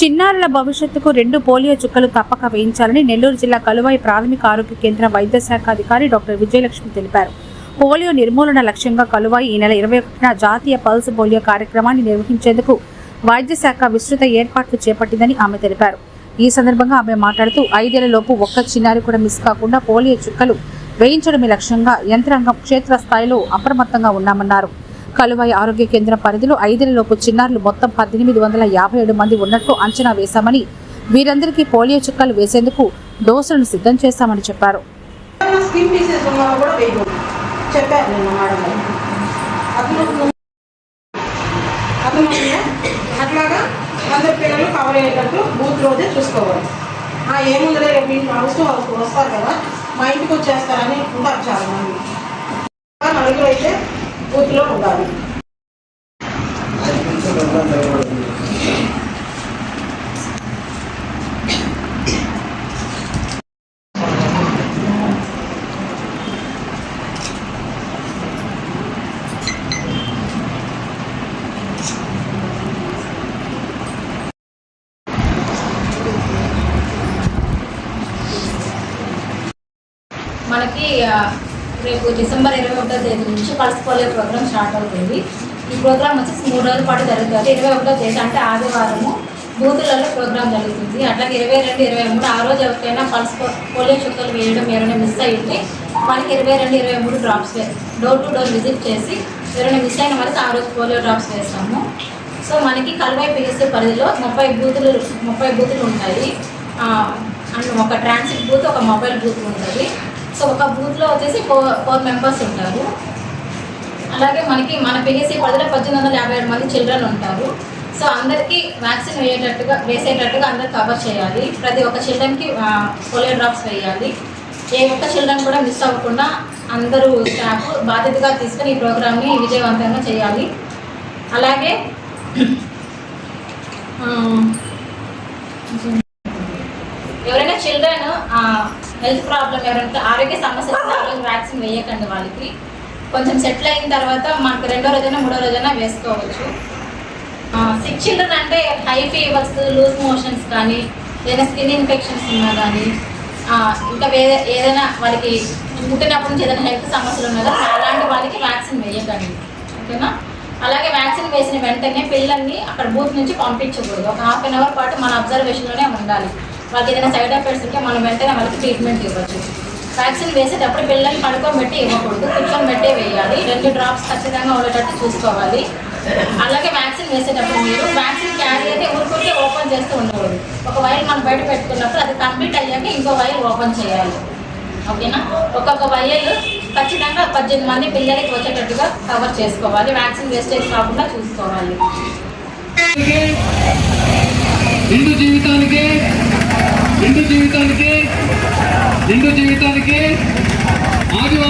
చిన్నారుల భవిష్యత్తుకు రెండు పోలియో చుక్కలు తప్పక వేయించాలని నెల్లూరు జిల్లా కలువాయి ప్రాథమిక ఆరోగ్య కేంద్ర వైద్య శాఖ అధికారి డాక్టర్ విజయలక్ష్మి తెలిపారు. పోలియో నిర్మూలన లక్ష్యంగా కలువాయి ఈ నెల ఇరవై ఒకటిన జాతీయ పల్స్ పోలియో కార్యక్రమాన్ని నిర్వహించేందుకు వైద్య శాఖ విస్తృత ఏర్పాట్లు చేపట్టిందని ఆమె తెలిపారు. ఈ సందర్భంగా ఆమె మాట్లాడుతూ ఐదేళ్ళలోపు ఒక్క చిన్నారి కూడా మిస్ కాకుండా పోలియో చుక్కలు వేయించడమే లక్ష్యంగా యంత్రాంగం క్షేత్రస్థాయిలో అప్రమత్తంగా ఉన్నామన్నారు. కలువాయి ఆరోగ్య కేంద్రం పరిధిలో ఐదేళ్ళలోపు చిన్నారులు మొత్తం పద్దెనిమిది వందల యాభై ఏడు మంది ఉన్నట్లు అంచనా వేశామని వీరందరికీ పోలియో చుక్కలు వేసేందుకు డోసులను సిద్ధం చేశామని చెప్పారు. అట్లాగా అందరి పిల్లలు కవర్ అయ్యేటట్టు బూత్ రోజే చూసుకోవాలి ఏముందిలే రేపు ఇంట్లో అవసరం వస్తారు కదా మా ఇంటికి వచ్చేస్తారని ఉంటారు చాలా మంది అనుభూతిలో ఉండాలి. మనకి రేపు డిసెంబర్ ఇరవై ఒకటో తేదీ నుంచి పల్స్ పోలియో ప్రోగ్రామ్ స్టార్ట్ అవుతుంది. ఈ ప్రోగ్రామ్ వచ్చేసి మూడు రోజుల పాటు జరుగుతుంది. ఇరవై ఒకటో తేదీ అంటే ఆదివారము బూతులలో ప్రోగ్రామ్ జరుగుతుంది. అట్లాగే ఇరవై రెండు ఇరవై మూడు ఆ రోజు ఎవరికైనా పల్స్ పోలియో చుక్కలు వేయడం ఎవరైనా మిస్ అయ్యి ఉంటే వాళ్ళకి ఇరవై రెండు ఇరవై మూడు drops door to door visit చేసి ఎవరైనా మిస్ అయిన వాళ్ళకి ఆ రోజు పోలియో డ్రాప్స్ వేస్తాము. సో మనకి కల్వై పిఎస్సీ పరిధిలో ముప్పై బూతులు ముప్పై బూతులు ఉంటాయి. అండ్ ఒక ట్రాన్సిట్ బూత్ ఒక మొబైల్ బూత్ ఉంటుంది. సో ఒక బూత్లో వచ్చేసి ఫోర్ ఫోర్ మెంబర్స్ ఉంటారు. అలాగే మనకి మన పిఎస్సీ పరిధిలో పద్దెనిమిది వందల యాభై ఏడు మంది చిల్డ్రన్ ఉంటారు. సో అందరికీ వ్యాక్సిన్ వేయేటట్టుగా వేసేటట్టుగా అందరు కవర్ చేయాలి. ప్రతి ఒక్క చిల్డ్రన్కి పోలియో డ్రాప్స్ వేయాలి. ఏ ఒక్క చిల్డ్రన్ కూడా మిస్ అవ్వకుండా అందరూ స్టాఫ్ బాధ్యతగా తీసుకొని ఈ ప్రోగ్రామ్ని విజయవంతంగా చేయాలి. అలాగే ఎవరైనా చిల్డ్రన్ హెల్త్ ప్రాబ్లం ఎవరైనా ఆరోగ్య రోజు వ్యాక్సిన్ వేయకండి వాళ్ళకి. కొంచెం సెటిల్ అయిన తర్వాత మనకు రెండో రోజైనా మూడో రోజైనా వేసుకోవచ్చు. సిక్ చిల్డ్రన్ అంటే హై ఫీవర్స్ లూజ్ మోషన్స్ కానీ ఏదైనా స్కిన్ ఇన్ఫెక్షన్స్ ఉన్నా కానీ ఇంకా వేరే ఏదైనా వాళ్ళకి పుట్టినప్పటి నుంచి ఏదైనా హెల్త్ సమస్యలు ఉన్నా కానీ అలాంటి వాళ్ళకి వ్యాక్సిన్ వేయకండి. ఓకేనా? అలాగే వ్యాక్సిన్ వేసిన వెంటనే పిల్లల్ని అక్కడ బూత్ నుంచి పంపించకూడదు. ఒక హాఫ్ అన్ అవర్ పాటు మన అబ్జర్వేషన్లోనే ఉండాలి. వాళ్ళకి ఏదైనా సైడ్ ఎఫెక్ట్స్ ఉంటే మనం వెంటనే వాళ్ళకి ట్రీట్మెంట్ ఇవ్వచ్చు. వ్యాక్సిన్ వేసేటప్పుడు పిల్లల్ని పడుకోబెట్టి ఇవ్వకూడదు కుక్కను పెట్టే వేయాలి. రెండు డ్రాప్స్ ఖచ్చితంగా ఉండేటట్టు చూసుకోవాలి. అలాగే వ్యాక్సిన్ వేసేటప్పుడు మీరు వ్యాక్సిన్ క్యారీ అయితే ఊరుకుంటే ఓపెన్ చేస్తూ ఉండకూడదు. ఒక వైర్ మనం బయట పెట్టుకున్నప్పుడు అది కంప్లీట్ అయ్యాక ఇంకో వైర్ ఓపెన్ చేయాలి. ఓకేనా? ఒక్కొక్క వైర్లు ఖచ్చితంగా పద్దెనిమిది మంది పిల్లలకి వచ్చేటట్టుగా కవర్ చేసుకోవాలి. వ్యాక్సిన్ వేస్టేజ్ కాకుండా చూసుకోవాలి. నిండు జీవితానికి ఆదివారం